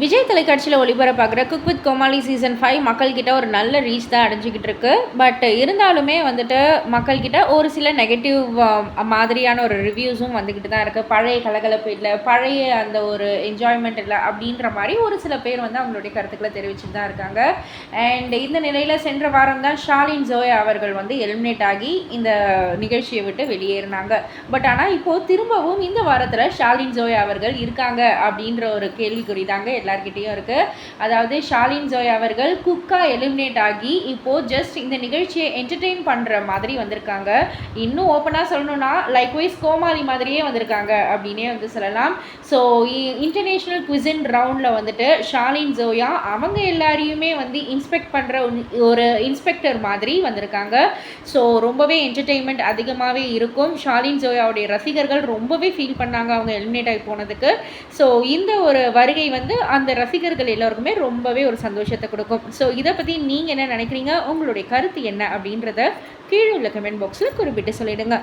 விஜய் தொலைக்காட்சியில் ஒளிபரப்பாகிற cook with Comali season five மக்கள்கிட்ட ஒரு நல்ல ரீச் தான் அடைஞ்சிக்கிட்டு இருக்கு. பட் இருந்தாலுமே வந்துட்டு மக்கள்கிட்ட ஒரு சில நெகட்டிவ் மாதிரியான ஒரு ரிவ்யூஸும் வந்துக்கிட்டு தான் இருக்குது பழைய கலகலப்பு இல்லை பழைய அந்த ஒரு என்ஜாய்மெண்ட் இல்லை அப்படின்ற மாதிரி ஒரு சில பேர் வந்து அவங்களுடைய கருத்துக்களை தெரிவிச்சுட்டு தான் இருக்காங்க. அண்ட் இந்த நிலையில் சென்ற வாரம் தான் ஷாலின் ஜோயா அவர்கள் வந்து எலிமினேட் ஆகி இந்த நிகழ்ச்சியை விட்டு வெளியேறினாங்க. பட் ஆனால் இப்போது திரும்பவும் இந்த வாரத்தில் ஷாலின் ஜோயா அவர்கள் இருக்காங்க அப்படின்ற ஒரு கேள்விக்குறி தாங்க எல்லார்கிட்டேயும் இருக்குது அதாவது ஷாலின் ஜோயா அவர்கள் குக்கா எலிமினேட் ஆகி இப்போது ஜஸ்ட் இந்த நிகழ்ச்சியை என்டர்டெயின் பண்ணுற மாதிரி வந்திருக்காங்க. இன்னும் ஓப்பனாக சொல்லணும்னா லைக் வைஸ் கோமாளி மாதிரியே வந்திருக்காங்க அப்படின்னே வந்து சொல்லலாம். ஸோ இன்டர்நேஷ்னல் குவிசின் ரவுண்டில் வந்துட்டு ஷாலின் ஜோயா அவங்க எல்லாரையுமே வந்து இன்ஸ்பெக்ட் பண்ணுற ஒரு இன்ஸ்பெக்டர் மாதிரி வந்திருக்காங்க. ஸோ ரொம்பவே என்டர்டெயின்மெண்ட் அதிகமாகவே இருக்கும். ஷாலின் ஜோயாவுடைய ரசிகர்கள் ரொம்பவே ஃபீல் பண்ணாங்க அவங்க எலிமினேட் ஆகி போனதுக்கு. ஸோ இந்த ஒரு வருகை வந்து அந்த ரசிகர்கள் எல்லோருக்குமே ரொம்பவே ஒரு சந்தோஷத்தை கொடுக்கும். ஸோ இதை பற்றி நீங்கள் என்ன நினைக்கிறீங்க? உங்களுடைய கருத்து என்ன? அப்படின்றத கீழே உள்ள கமெண்ட் பாக்ஸில் குறிப்பிட்டு சொல்லிடுங்க.